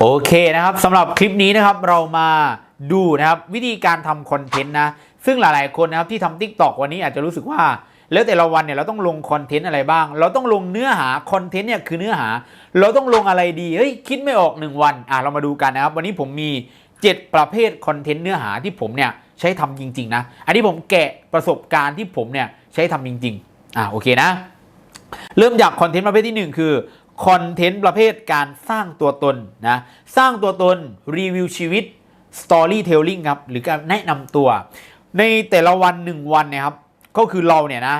โอเคนะครับสำหรับคลิปนี้นะครับเรามาดูนะครับวิธีการทำคอนเทนต์นะซึ่งหลายๆคนนะครับที่ทำ t ิ k t o k วันนี้อาจจะรู้สึกว่า แล้วแต่ละวันเนี่ยเราต้องลงคอนเทนต์อะไรบ้าง เราต้องลงเนื้อหาคอนเทนต์เนี่ยคือเนื้อหา เราต้องลงอะไรดีเฮ้ยคิดไม่ออก 1 วันอะเรามาดูกันนะครับ วันนี้ผมมี 7 ประเภทคอนเทนต์เนื้อหาที่ผมเนี่ยใช้ทำจริง ๆ นะ อันนี้ผมแกะประสบการณ์ที่ผมเนี่ยใช้ทำจริง ๆอะโอเคนะ เริ่มจากคอนเทนต์ประเภทที่ 1 คือ คอนเทนต์ประเภทการสร้างตัวตนนะสร้างตัวตนรีวิวชีวิต Storytelling ครับหรือการแนะนำตัว ในแต่ละวัน 1 วันเนะครับก็คือเราเนี่ยนะ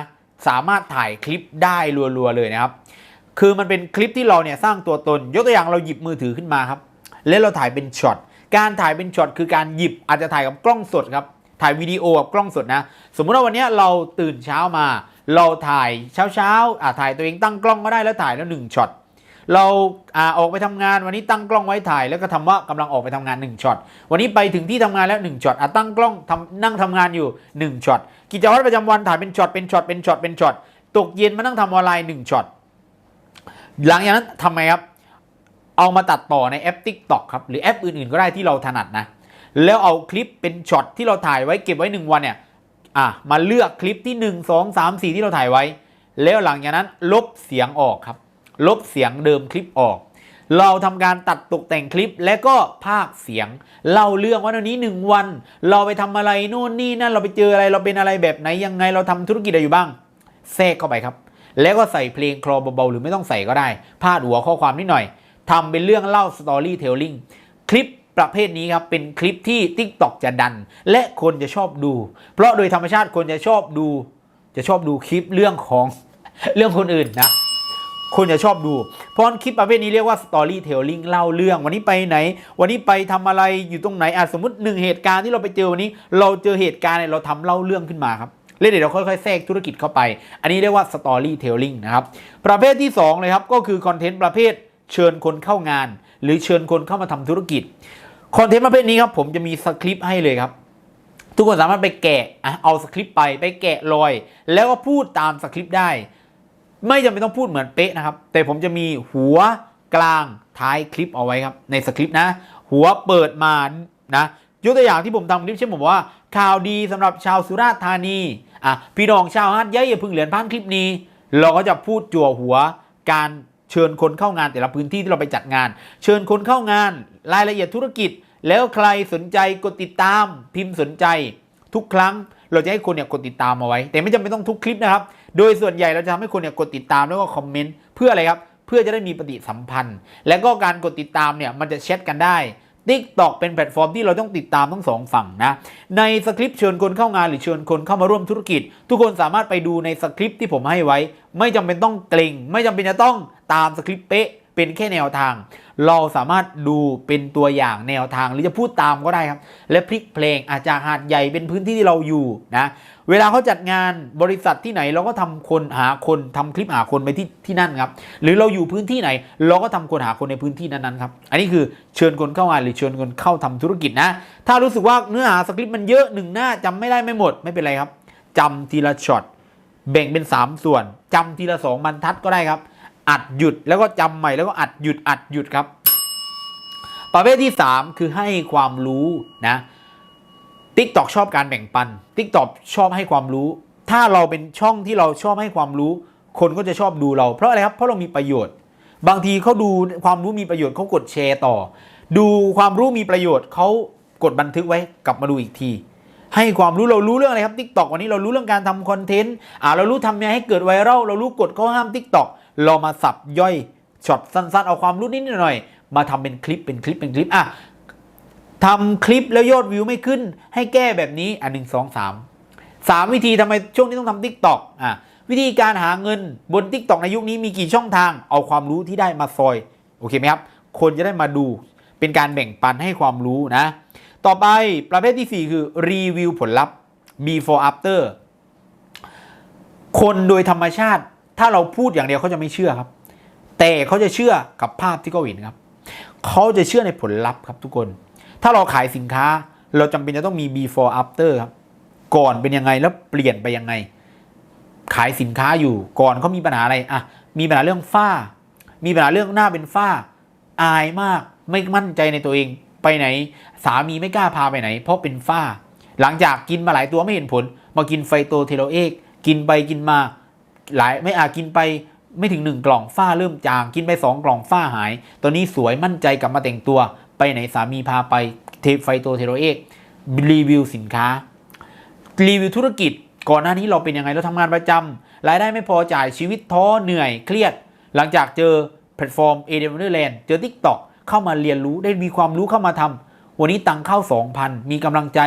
สามารถถ่ายคลิปได้รัวๆเลยนะครับ คือมันเป็นคลิปที่เราเนี่ยสร้างตัวตน ยกตัวอย่างเราหยิบมือถือขึ้นมาครับ แล้วเราถ่ายเป็นช็อตการถ่ายเป็นช็อตคือการหยิบอาจจะถ่ายกับกล้องสดครับถ่ายวิดีโอกับกล้องสดนะ สมมุติว่าวันนี้เราตื่นเช้ามา เราถ่ายเช้าเช้าๆอ่าถ่ายตัวเองตั้งกล้องก็ได้แล้วถ่ายแล้วหนึ่งช็อต เราอาออกไปทำงานวันนี้ตั้งกล้องไว้ถ่าย แล้วก็ทำว่ากำลังออกไปทำงาน1ช็อตวันนี้ไปถึงที่ทำงานแล้ว1ช็อตอะตั้งกล้องทำนั่งทำงานอยู่1ช็อตกิจวัตรประจำวันถ่ายเป็นช็อตเป็นช็อตเป็นช็อตเป็นช็อตตกเย็นมานั่งทำออนไลน์1ช็อตหลังจากนั้นทำไงครับ เอามาตัดต่อในแอป TikTok ครับ หรือแอปอื่นๆก็ได้ที่เราถนัดนะ แล้วเอาคลิปเป็นช็อตที่เราถ่ายไว้เก็บไว้ 1 วันเนี่ยอะมาเลือกคลิปที่ 1 2 3 4 ที่เราถ่ายไว้ แล้วหลังจากนั้นลบเสียงออกครับ ลบเสียงเดิมคลิปออก เราทำการตัดตกแต่งคลิปและก็ภาคเสียงเล่าเรื่องว่าวันนี้ 1 วัน เราไปทำอะไรโน่นนี่นั่นเราไปเจออะไรเราเป็นอะไรแบบไหนยังไงเราทำธุรกิจอะไรอยู่บ้าง แทรกเข้าไปครับ แล้วก็ใส่เพลงคลอเบาๆหรือไม่ต้องใส่ก็ได้พาดหัวข้อความนิดหน่อยทำเป็นเรื่องเล่าสตอรี่เทลลิงคลิปประเภทนี้ครับ เป็นคลิปที่ TikTok จะดัน และคนจะชอบดู เพราะโดยธรรมชาติคนจะชอบดู จะชอบดูคลิปเรื่องของเรื่องคนอื่นนะ คนจะชอบดู เพราะคลิปประเภทนี้เรียกว่า storytelling เล่าเรื่อง วันนี้ไปไหน วันนี้ไปทำอะไรอยู่ตรงไหนอะสมมติหนึ่งเหตุการณ์ที่เราไปเจอวันนี้ เราเจอเหตุการณ์เนี่ยเราทำเล่าเรื่องขึ้นมาครับแล้วเดี๋ยวเราค่อยๆแทรกธุรกิจเข้าไป อันนี้เรียกว่า storytelling นะครับ ประเภทที่ 2 เลยครับ ก็คือคอนเทนต์ประเภทเชิญคนเข้างาน หรือเชิญคนเข้ามาทำธุรกิจ คอนเทนต์ประเภทนี้ครับผมจะมีสคริปต์ให้เลยครับ ทุกคนสามารถไปแกะอะเอาสคริปต์ไปไปแกะรอย แล้วก็พูดตามสคริปต์ได้ ไม่จำเป็นต้องพูดเหมือนเป๊ะนะครับ แต่ผมจะมีหัวกลางท้ายคลิปเอาไว้ครับ ในสคริปต์นะ หัวเปิดมานะยกตัวอย่างที่ผมทำคลิปเช่นผมว่าข่าวดีสำหรับชาวสุราษฎร์ธานีอะพี่น้องชาวฮัทย้ายอย่าพึ่งเหรียญพันคลิปนี้ เราก็จะพูดจั่วหัวการเชิญคนเข้างานแต่ละพื้นที่ที่เราไปจัดงาน เชิญคนเข้างานรายละเอียดธุรกิจ แล้วใครสนใจกดติดตามพิมพ์สนใจ ทุกครั้งเราจะให้คนเนี่ยกดติดตามเอาไว้ แต่ไม่จำเป็นต้องทุกคลิปนะครับ โดยส่วนใหญ่เราจะทำให้คนเนี่ยกดติดตามแล้วก็คอมเมนต์เพื่ออะไรครับ เพื่อจะได้มีปฏิสัมพันธ์ และก็การกดติดตามเนี่ยมันจะแชทกันได้ TikTok เป็นแพลตฟอร์มที่เราต้องติดตามทั้งสองฝั่งนะ ในสคริปต์เชิญคนเข้างานหรือเชิญคนเข้ามาร่วมธุรกิจ ทุกคนสามารถไปดูในสคริปต์ที่ผมให้ไว้ ไม่จำเป็นต้องเกรงไม่จำเป็นจะต้องตามสคริปต์เป๊ะเป็นแค่แนวทาง เราสามารถดูเป็นตัวอย่างแนวทางหรือจะพูดตามก็ได้ครับ และพลิกเพลงอาจจะหาดใหญ่เป็นพื้นที่ที่เราอยู่นะ เวลาเขาจัดงานบริษัทที่ไหนเราก็ทำคนหาคนทำคลิปหาคนไปที่ที่นั่นครับ หรือเราอยู่พื้นที่ไหน เราก็ทำคนหาคนในพื้นที่นั้นๆครับ อันนี้คือเชิญคนเข้างานหรือเชิญคนเข้าทำธุรกิจนะ ถ้ารู้สึกว่าเนื้อหาสคริปต์มันเยอะหนึ่งหน้าจำไม่ได้ไม่หมดไม่เป็นไรครับจำทีละช็อตแบ่งเป็น 3 ส่วนจำทีละ 2 บรรทัดก็ได้ครับ อัดหยุดแล้วก็จำใหม่แล้วก็อัดหยุดอัดหยุดครับ ประเภทที่ 3 คือให้ความรู้นะ TikTok ชอบการแบ่งปัน TikTok ชอบให้ความรู้ ถ้าเราเป็นช่องที่เราชอบให้ความรู้ คนก็จะชอบดูเรา เพราะอะไรครับ เพราะเรามีประโยชน์ บางทีเขาดูความรู้มีประโยชน์เขากดแชร์ต่อ ดูความรู้มีประโยชน์เขากดบันทึกไว้กลับมาดูอีกที ให้ความรู้เรารู้เรื่องอะไรครับ TikTok วันนี้เรารู้เรื่องการทำคอนเทนต์อ่าเรารู้ทำยังไงให้เกิดไวรัลเรารู้กฎข้อห้าม TikTok เรามาสับย่อยช็อตสั้นๆเอาความรู้นิดหน่อยมาทำเป็นคลิปเป็นคลิปเป็นคลิปอะ ทำคลิปแล้วยอดวิวไม่ขึ้น ให้แก้แบบนี้อะหนึ่งสองสามสามวิธีทำไมช่วงนี้ต้องทำทิกตอกอะวิธีการหาเงินบน t ิ k t o k ในยุคนี้มีกี่ช่องทาง เอาความรู้ที่ได้มาซอย โอเคไหมครับ คนจะได้มาดู เป็นการแบ่งปันให้ความรู้นะ ต่อไปประเภทที่ 4 คือรีวิวผลลัพธ์ before after คนโดยธรรมชาติ ถ้าเราพูดอย่างเดียวเขาจะไม่เชื่อครับ แต่เขาจะเชื่อกับภาพที่เขาเห็นครับ เขาจะเชื่อในผลลัพธ์ครับทุกคน ถ้าเราขายสินค้าเราจำเป็นจะต้องมี before after ครับก่อนเป็นยังไงแล้วเปลี่ยนไปยังไง ขายสินค้าอยู่ก่อนเขามีปัญหาอะไรอะมีปัญหาเรื่องฝ้า มีปัญหาเรื่องหน้าเป็นฝ้า อายมากไม่มั่นใจในตัวเองไปไหน สามีไม่กล้าพาไปไหน เพราะเป็นฝ้า หลังจากกินมาหลายตัวไม่เห็นผล มากินไฟโตเทโลเอกกินไปกินมาหลายไม่อาจกินไปไม่ถึงหนึ่งกล่องฝ้าเริ่มจางกินไปสองกล่องฝ้าหาย ตอนนี้สวยมั่นใจกลับมาแต่งตัว ไปไหนสามีพาไปเทไฟโตเทโลเอกรีวิวสินค้า รีวิวธุรกิจ ก่อนหน้านี้เราเป็นยังไงเราทำงานประจำรายได้ไม่พอจ่ายชีวิตท้อเหนื่อยเครียด หลังจากเจอแพลตฟอร์ม a d e m o n e r l a n d เจอ TikTok เข้ามาเรียนรู้ได้มีความรู้เข้ามาทำวันนี้ตังค์เข้า 2,000 มีกำลังใจ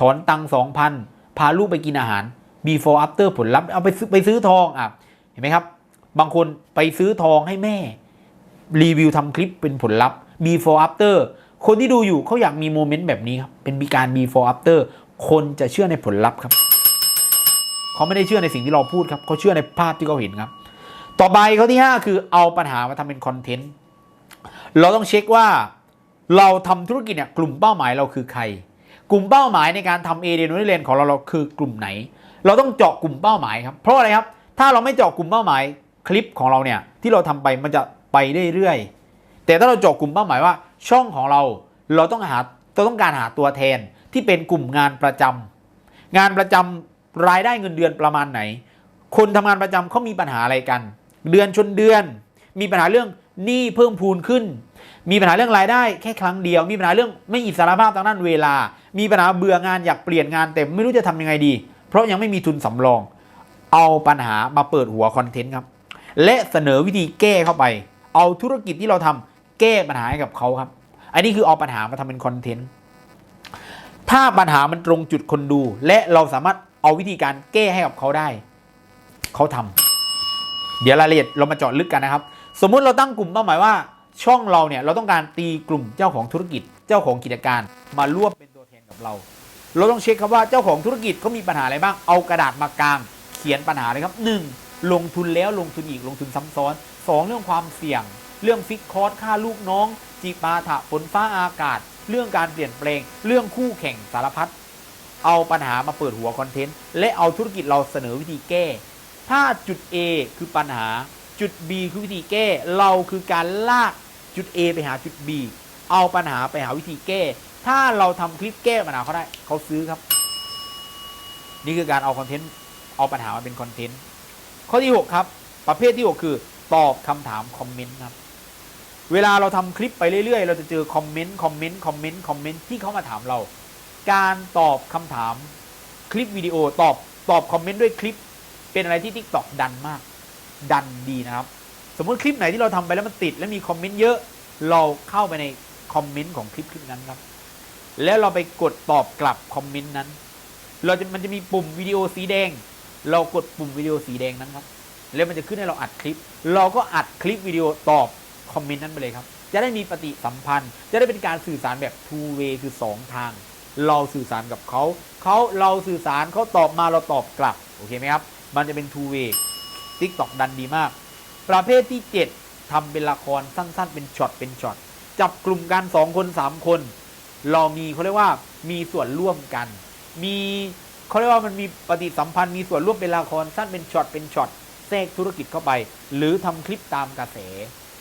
ถอนตังค์2,000 พาลูกไปกินอาหาร before after ผลลัพธ์เอาไปซื้อไปซื้อทองอะเห็นไหมครับ บางคนไปซื้อทองให้แม่ รีวิวทำคลิปเป็นผลลัพธ์ before after คนที่ดูอยู่เขาอยากมีโมเมนต์แบบนี้ครับ เป็นมีการ before after คนจะเชื่อในผลลัพธ์ครับเขาไม่ได้เชื่อในสิ่งที่เราพูดครับเขาเชื่อในภาพที่เขาเห็นครับ ต่อไปข้อที่ 5 คือเอาปัญหามาทำเป็นคอนเทนต์เราต้องเช็คว่าเราทำธุรกิจเนี่ยกลุ่มเป้าหมายเราคือใคร กลุ่มเป้าหมายในการทำเอเดนเลนของเราเราคือกลุ่มไหน เราต้องเจาะกลุ่มเป้าหมายครับเพราะอะไรครับ ถ้าเราไม่เจาะกลุ่มเป้าหมายคลิปของเราเนี่ยที่เราทำไปมันจะไปเรื่อยๆ แต่ถ้าเราเจาะกลุ่มเป้าหมายว่า ช่องของเราเราต้องหาเราต้องการหาตัวแทนที่เป็นกลุ่มงานประจำงานประจำรายได้เงินเดือนประมาณไหน คนทำงานประจำเขามีปัญหาอะไรกัน เดือนชนเดือน มีปัญหาเรื่องหนี้เพิ่มพูนขึ้น มีปัญหาเรื่องรายได้แค่ครั้งเดียว มีปัญหาเรื่องไม่อิสรภาพทางด้านเวลา มีปัญหาเบื่องานอยากเปลี่ยนงานแต่ไม่รู้จะทำยังไงดี เพราะยังไม่มีทุนสำรอง เอาปัญหามาเปิดหัวคอนเทนต์ครับ และเสนอวิธีแก้เข้าไป เอาธุรกิจที่เราทำ แก้ปัญหาให้กับเขาครับ อันนี้คือเอาปัญหามาทำเป็นคอนเทนต์ ถ้าปัญหามันตรงจุดคนดู และเราสามารถเอาวิธีการแก้ให้กับเขาได้ เขาทำเดี๋ยวรายละเอียดเรามาเจาะลึกกันนะครับ สมมุติเราตั้งกลุ่มเป้าหมายว่า ช่องเราเนี่ยเราต้องการตีกลุ่มเจ้าของธุรกิจ เจ้าของกิจการ มาร่วมเป็นตัวแทนกับเรา เราต้องเช็คครับว่าเจ้าของธุรกิจเขามีปัญหาอะไรบ้าง เอากระดาษมากาง เขียนปัญหาเลยครับ 1. ลงทุนแล้วลงทุนอีกลงทุนซ้ำซ้อน 2. เรื่องความเสี่ยง เรื่องฟิกคอร์สค่าลูกน้อง จีปาถะฝนฟ้าอากาศ เรื่องการเปลี่ยนแปลง เรื่องคู่แข่งสารพัดเอาปัญหามาเปิดหัวคอนเทนต์ และเอาธุรกิจเราเสนอวิธีแก้ ถ้าจุด A คือปัญหาจุด B คือวิธีแก้ เราคือการลากจุด A ไปหาจุด B เอาปัญหาไปหาวิธีแก้ ถ้าเราทำคลิปแก้ปัญหาเขาได้เขาซื้อครับ นี่คือการเอาคอนเทนต์เอาปัญหามาเป็นคอนเทนต์ข้อที่ 6 ครับ ประเภทที่ 6 คือ ตอบคำถามคอมเมนต์ครับ เวลาเราทำคลิปไปเรื่อยๆ เราจะเจอคอมเมนต์คอมเมนต์คอมเมนต์คอมเมนต์ที่เขามาถามเรา การตอบคำถามคลิปวิดีโอตอบตอบคอมเมนต์ด้วยคลิป เป็นอะไรที่ TikTok ดันมาก ดันดีนะครับ สมมติคลิปไหนที่เราทำไปแล้วมันติด และมีคอมเมนต์เยอะเราเข้าไปในคอมเมนต์ของคลิปคลิปนั้นครับ แล้วเราไปกดตอบกลับคอมเมนต์นั้น เราจะมันจะมีปุ่มวิดีโอสีแดง เรากดปุ่มวิดีโอสีแดงนั้นครับแล้วมันจะขึ้นให้เราอัดคลิป เราก็อัดคลิปวิดีโอตอบ คอมเมนต์นั้นไปเลยครับ จะได้มีปฏิสัมพันธ์ จะได้เป็นการสื่อสารแบบ two way คือ 2 ทาง เราสื่อสารกับเขา เขาเราสื่อสารเขาตอบมาเราตอบกลับ โอเคไหมครับ มันจะเป็น two way TikTok ดันดีมาก ประเภทที่ 7ทำเป็นละครสั้นๆ เป็นช็อตเป็นช็อต จับกลุ่มกัน 2 คน 3 คน เรามีเขาเรียกว่ามีส่วนร่วมกัน มีเขาเรียกว่ามันมีปฏิสัมพันธ์มีส่วนร่วมเป็นละครสั้นเป็นช็อตเป็นช็อตแทรกธุรกิจเข้าไป หรือทำคลิปตามกระแส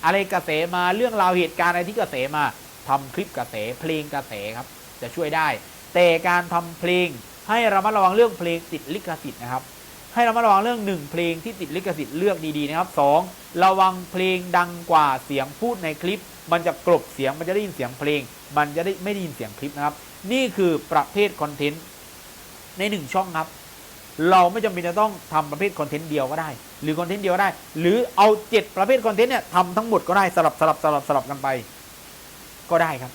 อะไรกระแสมาเรื่องราวเหตุการณ์อะไรที่กระแสมาทำคลิปกระแสเพลงกระแสครับ จะช่วยได้ แต่การทำเพลงให้ระมัดระวังเรื่องเพลงติดลิขสิทธิ์นะครับ ให้ระมัดระวังเรื่องหนึ่งเพลงที่ติดลิขสิทธิ์เลือกดีๆนะครับสองระวังเพลงดังกว่าเสียงพูดในคลิป มันจะกลบเสียงมันจะได้ยินเสียงเพลง มันจะได้ไม่ได้ยินเสียงคลิปนะครับ นี่คือประเภทคอนเทนต์ในหนึ่งช่องครับ เราไม่จำเป็นจะต้องทำประเภทคอนเทนต์เดียวก็ได้ หรือคอนเทนต์เดียวก็ได้ หรือเอาเจ็ดประเภทคอนเทนต์เนี่ยทำทั้งหมดก็ได้สลับสลับสลับสลับกันไป ก็ได้ครับ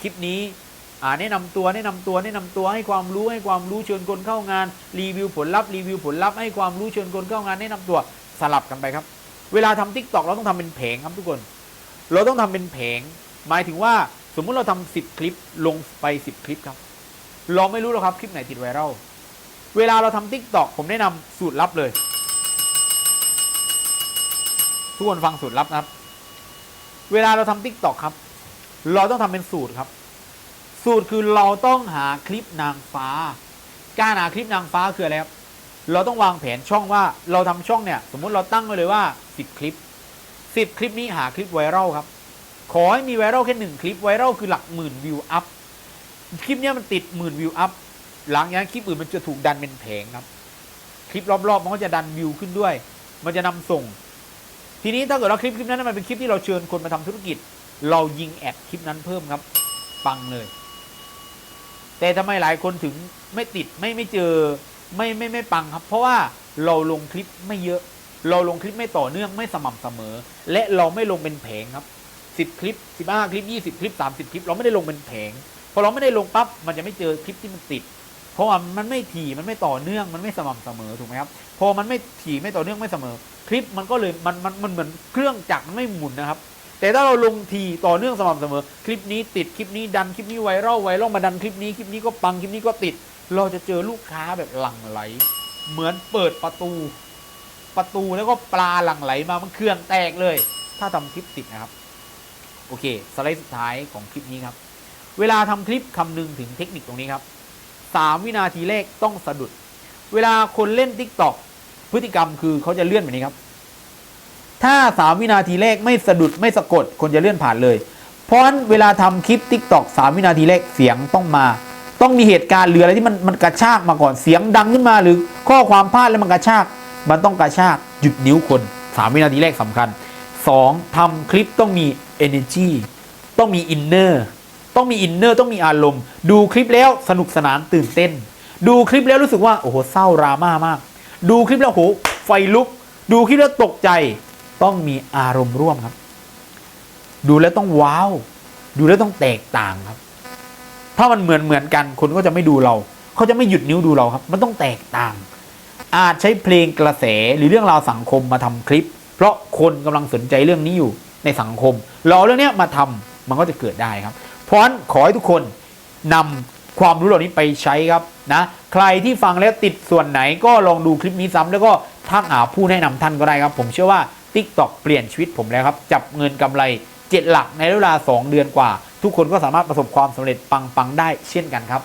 คลิปนี้แนะนำตัวแนะนำตัวแนะนำตัวให้ความรู้ให้ความรู้เชิญคนเข้างาน รีวิวผลลัพธ์รีวิวผลลัพธ์ให้ความรู้เชิญคนเข้างาน แนะนำตัวสลับกันไปครับ เวลาทำทิกตอกเราต้องทำเป็นแผงครับทุกคน เราต้องทำเป็นแผง หมายถึงว่าสมมุติเราทำสิบคลิปลงไปสิบคลิปครับ เราไม่รู้หรอกครับคลิปไหนติดไวรัล เวลาเราทำทิกตอกผมแนะนำสูตรลับเลย ทุกคนฟังสูตรลับนะครับ เวลาเราทำทิกตอกครับ เราต้องทำเป็นสูตรครับ สูตรคือเราต้องหาคลิปนางฟ้า การหาคลิปนางฟ้าคืออะไรครับ เราต้องวางแผนช่องว่าเราทำช่องเนี่ย สมมติเราตั้งไว้เลยว่า 10 คลิป 10 คลิปนี้หาคลิปไวรัลครับ ขอให้มีไวรัลแค่หนึ่งคลิปไวรัลคือหลักหมื่นวิวอัพคลิปนี้มันติดหมื่นวิวอัพ หลังจากนั้นคลิปอื่นมันจะถูกดันเป็นแผงครับ คลิปรอบๆมันก็จะดันวิวขึ้นด้วย มันจะนำส่ง ทีนี้ถ้าเกิดว่าคลิปคลิปนั้นมันเป็นคลิปที่เราเชิญคนมาทำธุรกิจ เรายิงแอดคลิปนั้นเพิ่มครับ ปังเลย แต่ทำไมหลายคนถึงไม่ติดไม่ไม่เจอไม่ไม่ไม่ปังครับ เพราะว่าเราลงคลิปไม่เยอะ เราลงคลิปไม่ต่อเนื่องไม่สม่ำเสมอ และเราไม่ลงเป็นแผงครับสิบคลิปสิบห้าคลิปยี่สิบคลิปสามสิบคลิป เราไม่ได้ลงเป็นแผงพอเราไม่ได้ลงปั๊บมันจะไม่เจอคลิปที่มันติด ราะว่ามันไม่ถี่มันไม่ต่อเนื่องมันไม่สม่ำเสมอถูกไหมครับพอมันไม่ถี่ไม่ต่อเนื่องไม่เสมอ คลิปมันก็เลยมันมันมันเหมือนเครื่องจักรมันไม่หมุนนะครับ แต่ถ้าเราลงทีต่อเนื่องสม่ำเสมอ คลิปนี้ติดคลิปนี้ดันคลิปนี้ไวรัลไวรัลมาดันคลิปนี้คลิปนี้ก็ปังคลิปนี้ก็ติด เราจะเจอลูกค้าแบบหลั่งไหล เหมือนเปิดประตู ประตูแล้วก็ปลาหลั่งไหลมามันเครื่องแตกเลย ถ้าทำคลิปติดนะครับโอเคสไลด์สุดท้ายของคลิปนี้ครับ เวลาทำคลิปคำนึงถึงเทคนิคตรงนี้ครับ สามวินาทีแรกต้องสะดุด เวลาคนเล่น t ิ k t o k พฤติกรรมคือเขาจะเลื่อนแบบนี้ครับ ถ้าสามวินาทีแรกไม่สะดุดไม่สะกด คนจะเลื่อนผ่านเลย เพราะนั้นเวลาทำคลิป t ิ k t o k สามวินาทีแรกเสียงต้องมา ต้องมีเหตุการณ์หรืออะไรที่มันมันกระชากมาก่อนเสียงดังขึ้นมา หรือข้อความพลาดแล้วมันกระชาก มันต้องกระชากหยุดนิ้วคนสามวินาทีแรกสำคัญสองทำคลิปต้องมี energy ต้องมี inner ต้องมี inner ต้องมีอารมณ์ ดูคลิปแล้วสนุกสนานตื่นเต้น ดูคลิปแล้วรู้สึกว่าโอ้โหเศร้าดราม่ามาก ดูคลิปแล้วโหไฟลุก ดูคลิปแล้วตกใจ ต้องมีอารมณ์ร่วมครับ ดูแล้วต้องว้าว ดูแล้วต้องแตกต่างครับ ถ้ามันเหมือนเหมือนกันคนก็จะไม่ดูเรา เขาจะไม่หยุดนิ้วดูเราครับ มันต้องแตกต่าง อาจใช้เพลงกระแสหรือเรื่องราวสังคมมาทำคลิป เพราะคนกำลังสนใจเรื่องนี้อยู่ในสังคมเราเอาเรื่องนี้มาทำมันก็จะเกิดได้ครับ เพราะนั้นขอให้ทุกคนนำความรู้เหล่านี้ไปใช้ครับนะใครที่ฟังแล้วติดส่วนไหนก็ลองดูคลิปนี้ซ้ำแล้วก็ทักหาผู้แนะนำท่านก็ได้ครับ ผมเชื่อว่า TikTok เปลี่ยนชีวิตผมแล้วครับ จับเงินกำไรเจ็ดหลักในเวลา 2 เดือนกว่า ทุกคนก็สามารถประสบความสำเร็จปังๆได้เช่นกันครับ